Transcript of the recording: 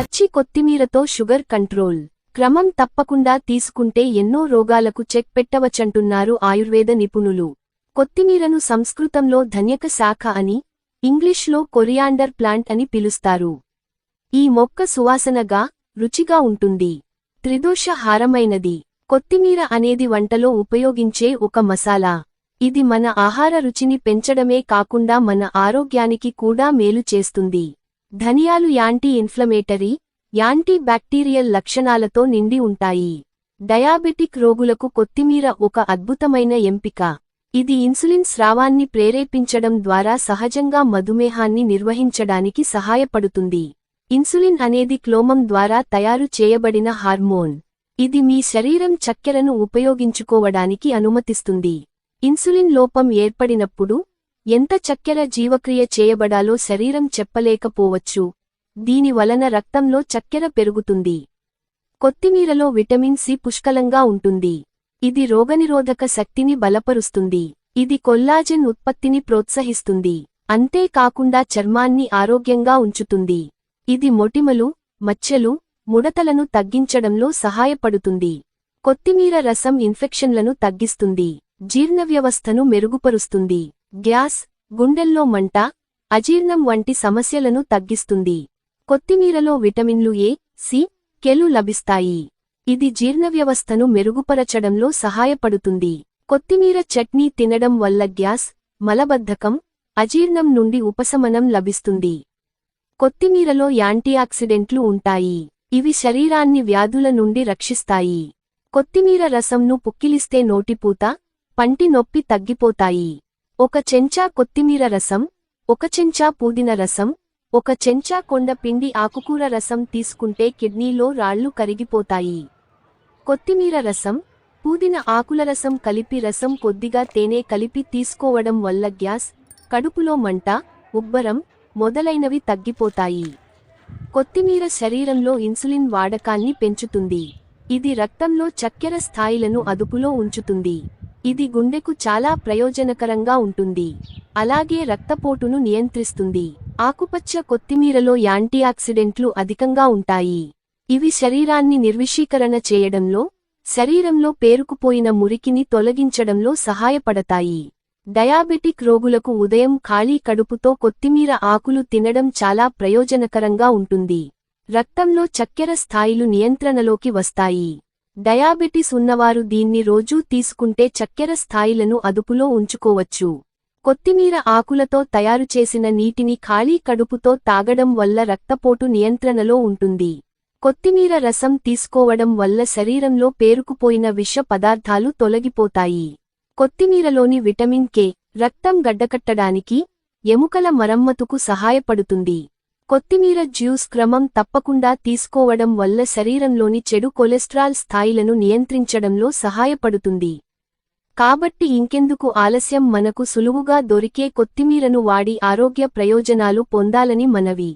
పచ్చి కొత్తిమీరతో sugar control. క్రమం తప్పకుండా తీసుకుంటే ఎన్నో రోగాలకు చెక్ పెట్టవచ్చంటున్నారు ఆయుర్వేద నిపుణులు. కొత్తిమీరను సంస్కృతంలో ధన్యక శాఖ అని ఇంగ్లీష్లో కొరియాండర్ ప్లాంట్ అని పిలుస్తారు. ఈ మొక్క సువాసనగా రుచిగా ఉంటుంది. త్రిదోష హారమైనది కొత్తిమీర అనేది వంటలో ఉపయోగించే ఒక మసాలా. ఇది మన ఆహార రుచిని పెంచడమే కాకుండా మన ఆరోగ్యానికి కూడా మేలు చేస్తుంది. ధనియాలు యాంటీ ఇన్ఫ్లమేటరీ యాంటీ బ్యాక్టీరియల్ లక్షణాలతో నిండి ఉంటాయి. డయాబెటిక్ రోగులకు కొత్తిమీర ఒక అద్భుతమైన ఎంపిక. ఇది ఇన్సులిన్ స్రావాన్ని ప్రేరేపించడం ద్వారా సహజంగా మధుమేహాన్ని నిర్వహించడానికి సహాయపడుతుంది. ఇన్సులిన్ అనేది క్లోమం ద్వారా తయారు చేయబడిన హార్మోన్. ఇది మీ శరీరం చక్కెరను ఉపయోగించుకోవడానికి అనుమతిస్తుంది. ఇన్సులిన్ లోపం ఏర్పడినప్పుడు ఎంత చక్కెర జీవక్రియ చేయబడాలో శరీరం చెప్పలేకపోవచ్చు. దీని వలన రక్తంలో చక్కెర పెరుగుతుంది. కొత్తిమీరలో విటమిన్ సి పుష్కలంగా ఉంటుంది. ఇది రోగనిరోధక శక్తిని బలపరుస్తుంది. ఇది కొల్లాజెన్ ఉత్పత్తిని ప్రోత్సహిస్తుంది. అంతేకాకుండా చర్మాన్ని ఆరోగ్యంగా ఉంచుతుంది. ఇది మొటిమలు మచ్చలు ముడతలను తగ్గించడంలో సహాయపడుతుంది. కొత్తిమీర రసం ఇన్ఫెక్షన్లను తగ్గిస్తుంది. జీర్ణవ్యవస్థను మెరుగుపరుస్తుంది. గ్యాస్ గుండెల్లో మంట అజీర్ణం వంటి సమస్యలను తగ్గిస్తుంది. కొత్తిమీరలో విటమిన్లు ఏ సి కెలు లభిస్తాయి. ఇది జీర్ణవ్యవస్థను మెరుగుపరచడంలో సహాయపడుతుంది. కొత్తిమీర చట్నీ తినడం వల్ల గ్యాస్ మలబద్ధకం అజీర్ణం నుండి ఉపశమనం లభిస్తుంది. కొత్తిమీరలో యాంటీఆక్సిడెంట్లు ఉంటాయి. ఇవి శరీరాన్ని వ్యాధుల నుండి రక్షిస్తాయి. కొత్తిమీర రసంను పుక్కిలిస్తే నోటిపూత పంటి నొప్పి తగ్గిపోతాయి. ఒక చెంచా కొత్తిమీర రసం ఒక చెంచా పుదీన రసం ఒక చెంచా కొండ పిండి ఆకుకూర రసం తీసుకుంటే కిడ్నీలో రాళ్ళు కరిగిపోతాయి. కొత్తిమీర రసం పుదీన ఆకుల రసం కలిపి రసం కొద్దిగా తేనె కలిపి తీసుకోవడం వల్ల గ్యాస్ కడుపులో మంట ఉబ్బరం మొదలైనవి తగ్గిపోతాయి. కొత్తిమీర శరీరంలో ఇన్సులిన్ వాడకాన్ని పెంచుతుంది. ఇది రక్తంలో చక్కెర స్థాయిలను అదుపులో ఉంచుతుంది. ఇది గుండెకు చాలా ప్రయోజనకరంగా ఉంటుంది. అలాగే రక్తపోటును నియంత్రిస్తుంది. ఆకుపచ్చ కొత్తిమీరలో యాంటీఆక్సిడెంట్లు అధికంగా ఉంటాయి. ఇవి శరీరాన్ని నిర్విషీకరణ చేయడంలో శరీరంలో పేరుకుపోయిన మురికిని తొలగించడంలో సహాయపడతాయి. డయాబెటిక్ రోగులకు ఉదయం ఖాళీ కడుపుతో కొత్తిమీర ఆకులు తినడం చాలా ప్రయోజనకరంగా ఉంటుంది. రక్తంలో చక్కెర స్థాయిలు నియంత్రణలోకి వస్తాయి. డయాబెటిస్ ఉన్నవారు దీన్ని రోజూ తీసుకుంటే చక్కెర స్థాయిలను అదుపులో ఉంచుకోవచ్చు. కొత్తిమీర ఆకులతో తయారుచేసిన నీటిని ఖాళీ కడుపుతో తాగడం వల్ల రక్తపోటు నియంత్రణలో ఉంటుంది. కొత్తిమీర రసం తీసుకోవడం వల్ల శరీరంలో పేరుకుపోయిన విష పదార్థాలు తొలగిపోతాయి. కొత్తిమీరలోని విటమిన్ కే రక్తం గడ్డకట్టడానికి ఎముకల మరమ్మతుకు సహాయపడుతుంది. కొత్తిమీర జ్యూస్ క్రమం తప్పకుండా తీసుకోవడం వల్ల శరీరంలోని చెడు కొలెస్ట్రాల్ స్థాయిలను నియంత్రించడంలో సహాయపడుతుంది. కాబట్టి ఇంకెందుకు ఆలస్యం? మనకు సులువుగా దొరికే కొత్తిమీరను వాడి ఆరోగ్య ప్రయోజనాలు పొందాలని మనవి.